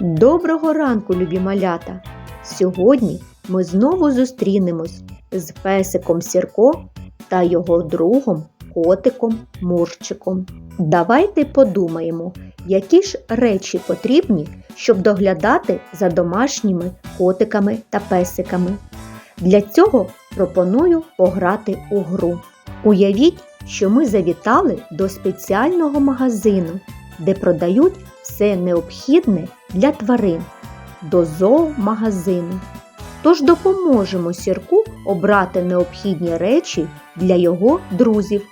Доброго ранку, любі малята! Сьогодні ми знову зустрінемось з песиком Сірко та його другом котиком Мурчиком. Давайте подумаємо, які ж речі потрібні, щоб доглядати за домашніми котиками та песиками. Для цього пропоную пограти у гру. Уявіть, що ми завітали до спеціального магазину, де продають все необхідне для тварин до зоомагазину. Тож допоможемо сірку обрати необхідні речі для його друзів,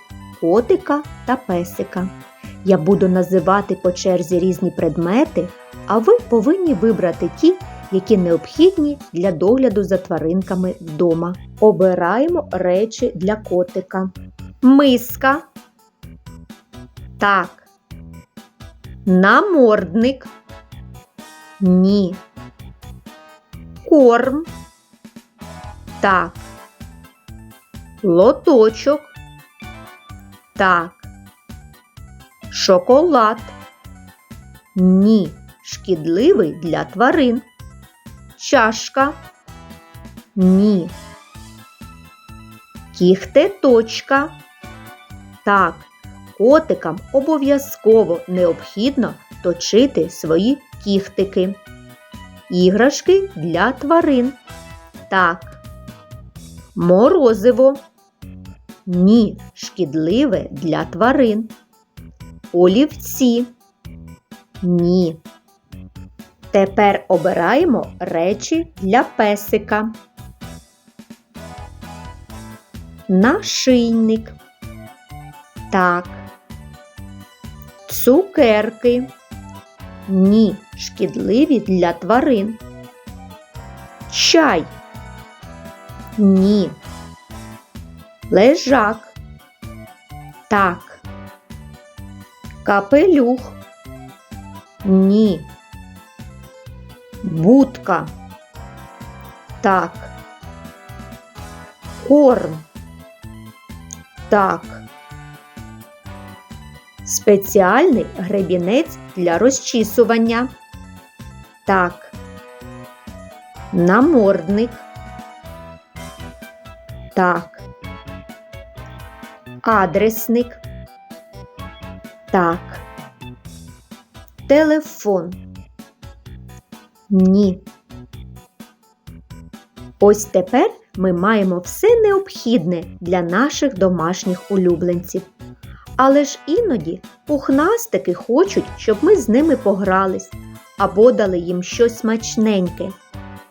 котика та песика. Я буду називати по черзі різні предмети, а ви повинні вибрати ті, які необхідні для догляду за тваринками вдома. Обираємо речі для котика. Миска. Так. Намордник. Ні. Корм. Так. Лоточок. Так. Шоколад. Ні. Шкідливий для тварин. Чашка. Ні. Кіхтеточка. Так. Котикам обов'язково необхідно точити свої кіхтики. Іграшки для тварин. Так. Морозиво. Ні, шкідливе для тварин. Олівці. Ні. Тепер обираємо речі для песика. Нашийник. Так. Цукерки. Ні, шкідливі для тварин. Чай. Ні. Лежак. Так. Капелюх. Ні. Будка. Так. Корм. Так. Спеціальний гребінець для розчісування. Так. Намордник. Так. Адресник. Так. Телефон. Ні. Ось тепер ми маємо все необхідне для наших домашніх улюбленців. Але ж іноді пухнастики хочуть, щоб ми з ними погрались або дали їм щось смачненьке.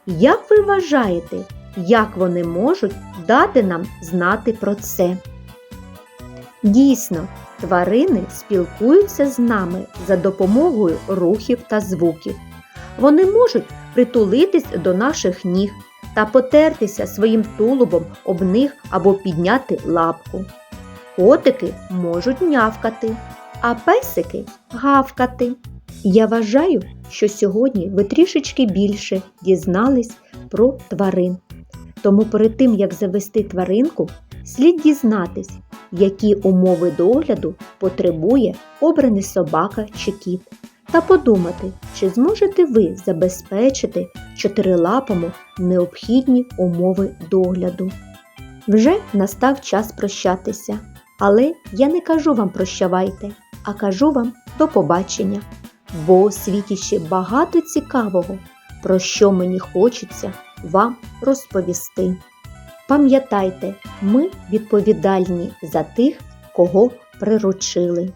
Як ви вважаєте, як вони можуть дати нам знати про це? Дійсно, тварини спілкуються з нами за допомогою рухів та звуків. Вони можуть притулитись до наших ніг та потертися своїм тулубом об них або підняти лапку. Котики можуть нявкати, а песики гавкати. Я вважаю, що сьогодні ви трішечки більше дізнались про тварин. Тому перед тим, як завести тваринку, слід дізнатись, які умови догляду потребує обраний собака чи кіт, та подумати, чи зможете ви забезпечити чотирилапому необхідні умови догляду. Вже настав час прощатися. Але я не кажу вам прощавайте, а кажу вам до побачення, бо у світі ще багато цікавого, про що мені хочеться вам розповісти. Пам'ятайте, ми відповідальні за тих, кого приручили.